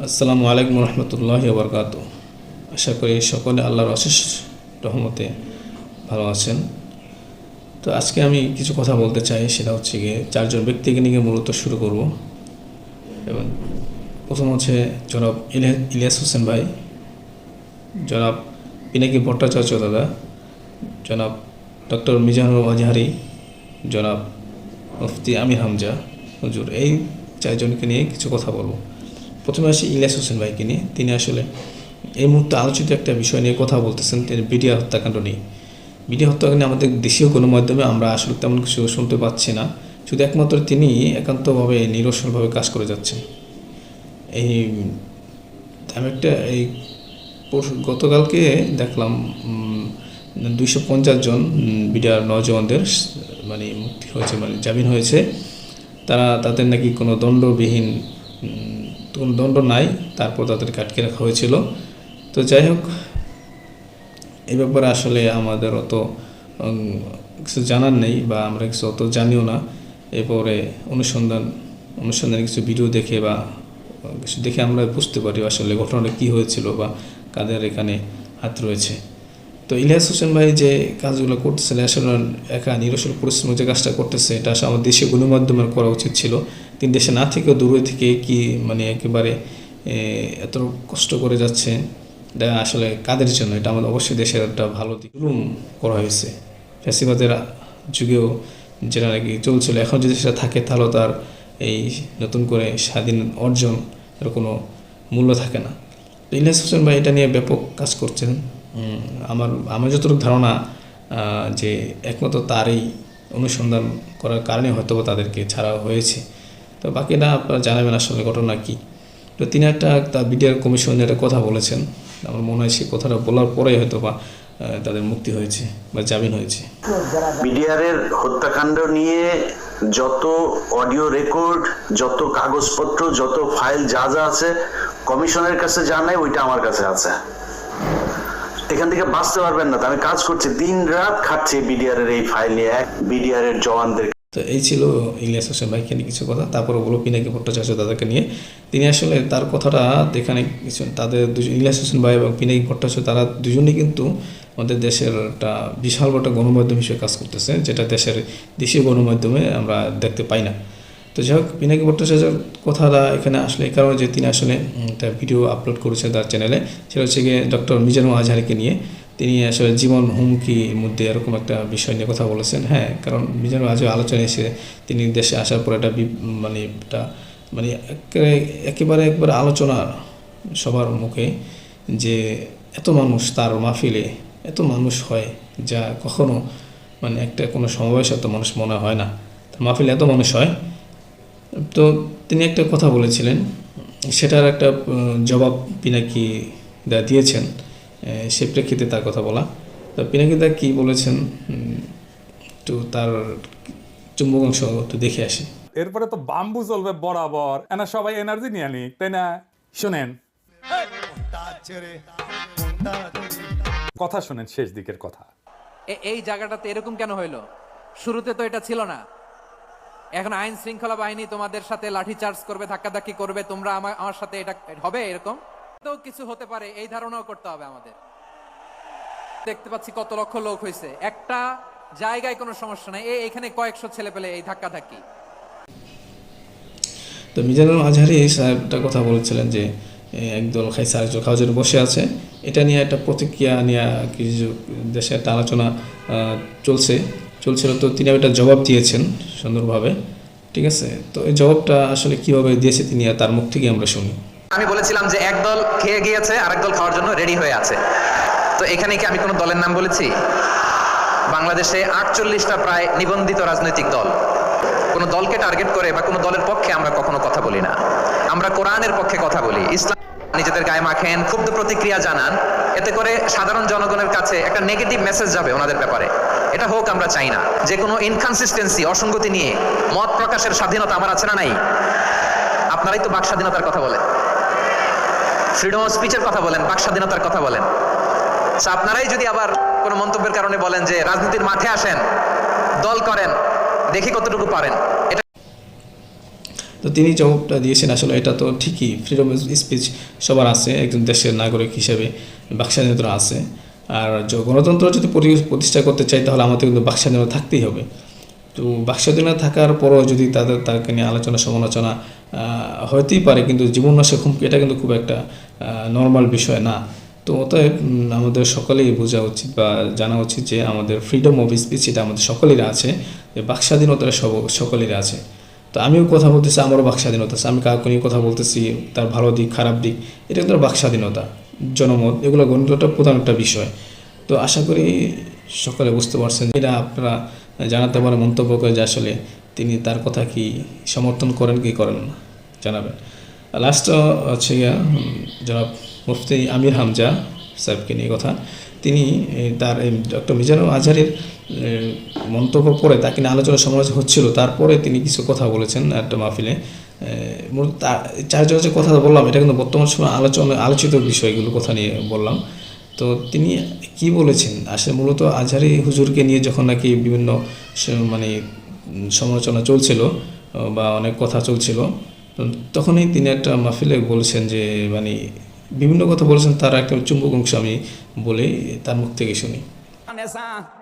আসসালামু আলাইকুম রহমতুল্লাহ বরকাত আশা করি সকলে আল্লাহর অশেষ রহমতে ভালো আছেন। তো আজকে আমি কিছু কথা বলতে চাই, সেটা হচ্ছে গিয়ে চারজন ব্যক্তিকে নিয়ে মূলত শুরু করব। এবং প্রথম হচ্ছে জনাব ইলিয়া- ইলিয়াস হোসেন ভাই, জনাব পিনাকি ভট্টাচার্য দাদা, জনাব ডক্টর মিজানুর আজহারি জনাব মুফতি আমির হামজা। হুজুর, এই চারজনকে নিয়ে কিছু কথা বলব। প্রথমে আসি ইলিয়াস হোসেন ভাইকে নিয়ে। তিনি আসলে এই মুহূর্তে আলোচিত একটা বিষয় নিয়ে কথা বলতেছেন, তিনি বিডিআ হত্যাকাণ্ড নিয়ে। বিডিআ হত্যাকাণ্ড আমাদের দেশীয় গণমাধ্যমে আমরা আসলে তেমন কিছু শুনতে পাচ্ছি না। শুধু একমাত্র তিনি একান্তভাবে নিরসলভাবে কাজ করে যাচ্ছেন। এই, আমি একটা এই গতকালকে দেখলাম দুইশো পঞ্চাশ জন বিডিআর নজওয়ানদের মানে মুক্তি হয়েছে মানে জামিন হয়েছে। তারা তাদের নাকি কোনো দণ্ডবিহীন কোনো দণ্ড নাই, তারপর তাদেরকে আটকে রাখা হয়েছিল। তো যাই হোক এ ব্যাপারে আসলে আমাদের অত কিছু জানার নেই বা আমরা কিছু অত জানিও না। এরপরে অনুসন্ধান, অনুসন্ধানে কিছু ভিডিও দেখে বা, কিছু দেখে আমরা বুঝতে পারি আসলে ঘটনাটা কী হয়েছিল বা কাদের এখানে হাত রয়েছে। তো ইলিয়াস হোসেন ভাই যে কাজগুলো করতেছেন আসলে একা নিরসল পরিশ্রম যে কাজটা করতেছে, এটা আমার দেশে গণমাধ্যমের করা উচিত ছিল। তিনি দেশে না থেকেও দূরে থেকে কি মানে একেবারে এত কষ্ট করে যাচ্ছে, এটা আসলে কাদের জন্য? এটা আমাদের অবশ্যই দেশের একটা ভালো দিক। করা হয়েছে। ফ্যাসিবাদের যুগেও যেটা নাকি চলছিল, এখন যদি সেটা থাকে, তাহলে তার এই নতুন করে স্বাধীন অর্জন এর কোনো মূল্য থাকে না। ইলিয়াস হোসেন ভাই এটা নিয়ে ব্যাপক কাজ করছেন। আমার আমার যতটুকু ধারণা যে একমাত্র তারই অনুসন্ধান করার কারণে হয়তো তাদেরকে ছাড়া হয়েছে। তো বাকিটা আপনারা জানাবেন আসলে ঘটনা কী। তো তিনি একটা তার বিডিআর কমিশনের একটা কথা বলেছেন। আমার মনে হয় সেই কথাটা বলার পরেই হয়তো বা তাদের মুক্তি হয়েছে বা জামিন হয়েছে। বিডিআরের হত্যাকাণ্ড নিয়ে যত অডিও রেকর্ড, যত কাগজপত্র, যত ফাইল যা যা আছে, কমিশনের কাছে যা নাই, ওইটা আমার কাছে আছে। এখান থেকে বাঁচতে পারবেন না। আমি কাজ করছি, দিন রাত খাচ্ছি বিডিআর এর এই ফাইল নিয়ে বিডিআর এর জওয়ানদের। তো এই ছিল ইলিয়াস হোসেন ভাইকে নিয়ে কিছু কথা, তারপরে বলো পিনাকি ভট্টাচার্য দাদাকে নিয়ে। তিনি আসলে তার কথাটা এখানে কিছু তাদের দুজন, ইলিয়াস হোসেন ভাই এবং পিনাকি ভট্টাচার্য, তারা দুজনেই কিন্তু আমাদের দেশের একটা বিশাল বড় গণমাধ্যম হিসেবে কাজ করতেছে, যেটা দেশের দেশীয় গণমাধ্যমে আমরা দেখতে পাই না। তো যাই হোক পিনাকি ভট্টাচার্যের কথাটা এখানে আসলে এই কারণে যে তিনি আসলে একটা ভিডিও আপলোড করেছেন তার চ্যানেলে সেটা হচ্ছে গিয়ে ডক্টর মিজানুর আজহারিকে নিয়ে। তিনি আসলে জীবন হুমকির মধ্যে এরকম একটা বিষয় নিয়ে কথা বলেছেন। হ্যাঁ কারণ মিজানুর আজও আলোচনা এসে তিনি দেশে আসার পর একটা মানে একটা মানে একেবারে, একবারে আলোচনা সবার মুখে যে এত মানুষ তার মাহফিলে, এত মানুষ হয় যা কখনো মানে একটা কোনো সমাবেশ এত মানুষ মনে হয় না। তার মাহফিলে এত মানুষ হয় তো তিনি একটা কথা বলেছিলেন সেটার একটা জবাব পিনাকি দা দিয়েছেন সে প্রেক্ষিতে তার কথা বলা। তো পিনাকি দা কী বলেছেন একটু তার চুম্বক অংশ একটু দেখে আসি। এরপরে তো বাম্বু চলবে বরাবর এনা সবাই এনার্জি নিয়ে নি তাই না? শোনেন। কথা শোনেন শেষ দিকের কথা। এ- এই জায়গাটাতে এরকম কেন হইল? শুরুতে তো এটা ছিল না। এখন আইন শৃঙ্খলা বাহিনী তোমাদের সাথে লাঠি চার্জ করবে, ধাক্কাধাক্কি করবে, তোমরা আমার আমার সাথে এটা হবে এরকম? তো কিছু হতে পারে, এই ধারণাও করতে হবে আমাদের। দেখতে পাচ্ছি কত লক্ষ লোক হয়েছে। একটা জায়গায় কোনো সমস্যা নাই। এই এখানে কয়েকশো ছেলে পেলে এই ধাক্কাধাক্কি। তো মিজানুর আজহারি সাহেব একটা কথা বলেছিলেন যে একদল আরেকজন খাওয়াজের বসে আছে। এটা নিয়ে একটা প্রতিক্রিয়া নিয়ে কিছু দেশে একটা আলোচনা চলছে। চলছিল। তো তিনি একটা জবাব দিয়েছেন সুন্দরভাবে। ঠিক আছে? তো এই জবাবটা আসলে কীভাবে দিয়েছে তিনি তার মুখ থেকে আমরা শুনি। আমি বলেছিলাম যে একদল খেয়ে গিয়েছে, আরেক দল খাওয়ার জন্য রেডি হয়ে আছে। তো এখানে কি আমি কোনো দলের নাম বলেছি? বাংলাদেশে আটচল্লিশটা প্রায় নিবন্ধিত রাজনৈতিক দল। কোনো দলকে টার্গেট করে বা কোনো দলের পক্ষে আমরা কখনো কথা বলি না। আমরা কোরআনের পক্ষে কথা বলি। ইসলাম নিজেদের গায়ে মাখেন, ক্ষুব্ধ প্রতিক্রিয়া জানান। এতে করে সাধারণ জনগণের কাছে একটা নেগেটিভ মেসেজ যাবে ওনাদের ব্যাপারে। এটা হোক, আমরা চাই না। যে কোনো ইনকনসিস্টেন্সি অসঙ্গতি নিয়ে মত প্রকাশের স্বাধীনতা আমার আছে না নাই? আপনারাই তো বাক স্বাধীনতার কথা বলেন। ফ্রিডম অফ স্পিচের কথা বলেন বাক স্বাধীনতার কথা বলেন। আপনারাই যদি আবার কোনো মন্তব্যের কারণে বলেন যে রাজনীতির মাঠে আসেন, দল করেন, দেখি কতটুকু পারেন। এটা তো তিনি জবাবটা দিয়েছেন আসলে, এটা তো ঠিকই ফ্রিডম স্পিচ সবার আছে, একজন দেশের নাগরিক হিসেবে বাকস্বাধীনতা আছে। আর গণতন্ত্র যদি প্রতিষ্ঠা করতে চাই, তাহলে আমাদের কিন্তু বাকস্বাধীনতা থাকতেই হবে। তো বাকস্বাধীনতা থাকার পরও যদি তাদের তাকে নিয়ে আলোচনা, সমালোচনা হতেই পারে, কিন্তু জীবন নাশে হুমকি এটা কিন্তু খুব একটা নর্মাল বিষয় না। তো অতএব আমাদের সকলেই বোঝা উচিত বা জানা উচিত যে আমাদের ফ্রিডম অফ স্পিচ এটা আমাদের সকলেরই আছে, যে বাকস্বাধীনতা সব সকলেরই আছে। তো আমিও কথা বলতেছি, আমারও বাকস্বাধীনতা আছে। আমি কাউকে নিয়ে কথা বলতেছি, তার ভালো দিক, খারাপ দিক, এটা কিন্তু বাকস্বাধীনতা জনমত, এগুলো গণতন্ত্রটা প্রধান একটা বিষয়। তো আশা করি সকলে বুঝতে পারছেন। এটা আপনারা জানাতে পারেন মন্তব্য করে যে আসলে তিনি তার কথা কি সমর্থন করেন কি করেন না। জানাবেন। লাস্ট হচ্ছে জনাব মুফতি আমির হামজা সাহেবকে নিয়ে কথা। তিনি তার ডক্টর মিজানুর আজহারের মন্তব্য পরে তাকে নিয়ে আলোচনা সমালোচনা হচ্ছিল। তারপরে তিনি কিছু কথা বলেছেন একটা মাহফিলে। মূলত যে কথা বললাম, এটা কিন্তু বর্তমান সময় আলোচনা, আলোচিত বিষয়গুলো কথা নিয়ে বললাম। তো তিনি কি বলেছেন? আসলে মূলত আজহারি হুজুরকে নিয়ে যখন নাকি বিভিন্ন মানে সমালোচনা চলছিল বা অনেক কথা চলছিল তখনই তিনি একটা মাহফিলে বলেছেন যে মানে বিভিন্ন কথা বলেছেন, তার একটা চুম্বক অংশ আমি বলে তার মুখ থেকে শুনি।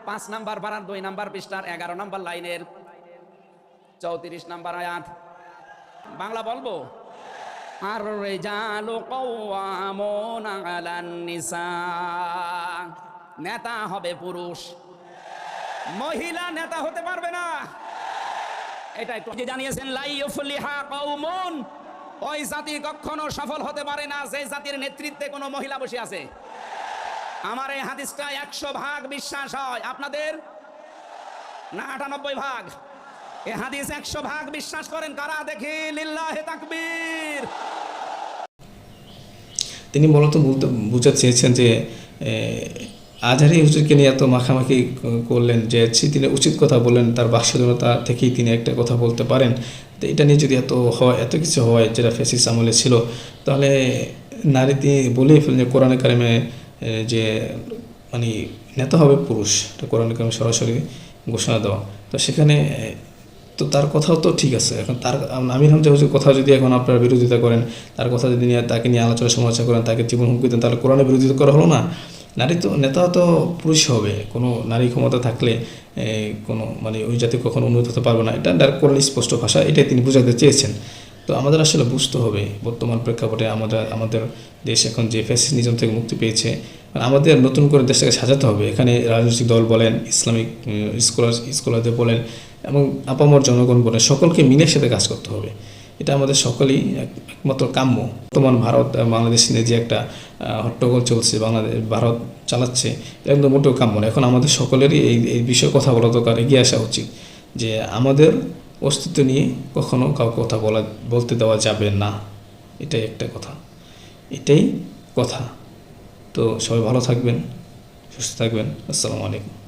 পাঁচ নাম্বার পারার দুই নাম্বার পৃষ্ঠার, এগারো নাম্বার লাইনের, চৌত্রিশ নাম্বার আয়াত। বাংলা বলব? আর রেজালু কওয়ামুন নেতা হবে পুরুষ। মহিলা নেতা হতে পারবে না। এটা একটু জানিয়েছেন লাই ইউফলিহা কওমুন। ওই জাতি কখনো সফল হতে পারে না, যে জাতির নেতৃত্বে কোনো মহিলা বসে আছে। আমার এই হাদিসটা একশো ভাগ বিশ্বাস হয়। আপনাদের? না, আটানব্বই ভাগ। এ হাদিস একশো ভাগ বিশ্বাস করেন কারা? দেখি, লিল্লাহে তাকবীর। তিনি মূলত বলতে বোঝাতে চেয়েছেন যে আজহারি হুজুরকে নিয়ে এত মাখামাখি করলেন যে তিনি উচিত কথা বললেন, তার বাকস্বাধীনতা থেকেই তিনি একটা কথা বলতে পারেন। তো এটা নিয়ে যদি এত হয়, এত কিছু হয়, যেটা ফেসিস আমলে ছিল, তাহলে নারী তিনি বলেই ফেলেন যে, কোরআনে কারিমে যে মানে নেতা হবে পুরুষ, এটা কোরআনে কারিমে সরাসরি ঘোষণা দেওয়া। তো সেখানে তো তার কথাও তো ঠিক আছে। এখন তার, আমির হামজা হুজুর কথা যদি এখন আপনারা বিরোধিতা করেন, তার কথা যদি নিয়ে তাকে নিয়ে আলোচনা সমালোচনা করেন, তাকে জীবন হুমকি দেন, তাহলে কোরআনের বিরোধিতা করা হলো না? নারী তো, নেতা তো পুরুষ হবে। কোনো নারী ক্ষমতা থাকলে কোনো মানে ওই জাতি কখনো উন্নত হতে পারবে না। এটা ডাইরেক্ট কোরআন স্পষ্ট ভাষা, এটাই তিনি বোঝাতে চেয়েছেন। তো আমাদের আসলে বুঝতে হবে, বর্তমান প্রেক্ষাপটে আমাদের আমাদের দেশ এখন যে ফ্যাসিনিজম থেকে মুক্তি পেয়েছে, আমাদের নতুন করে দেশটাকে সাজাতে হবে। এখানে রাজনৈতিক দল বলেন, ইসলামিক স্কলার স্কলারদের বলেন এবং আপামর জনগণ বলেন সকলকে মিলে সাথে কাজ করতে হবে। এটা আমাদের সকলেই একমাত্র কাম্য। বর্তমান ভারত বাংলাদেশ নিয়ে যে একটা হট্টগোল চলছে, বাংলাদেশ, ভারত চালাচ্ছে, এটা কিন্তু মোটেও কাম্য না। এখন আমাদের সকলেরই এই এই বিষয়ে কথা বলা দরকার, এগিয়ে আসা উচিত যে আমাদের অস্তিত্ব নিয়ে কখনো কাউকে কথা বলা, বলতে দেওয়া যাবে না। এটাই একটা কথা। এটাই কথা। তো সবাই ভালো থাকবেন, সুস্থ থাকবেন। আসসালামু আলাইকুম।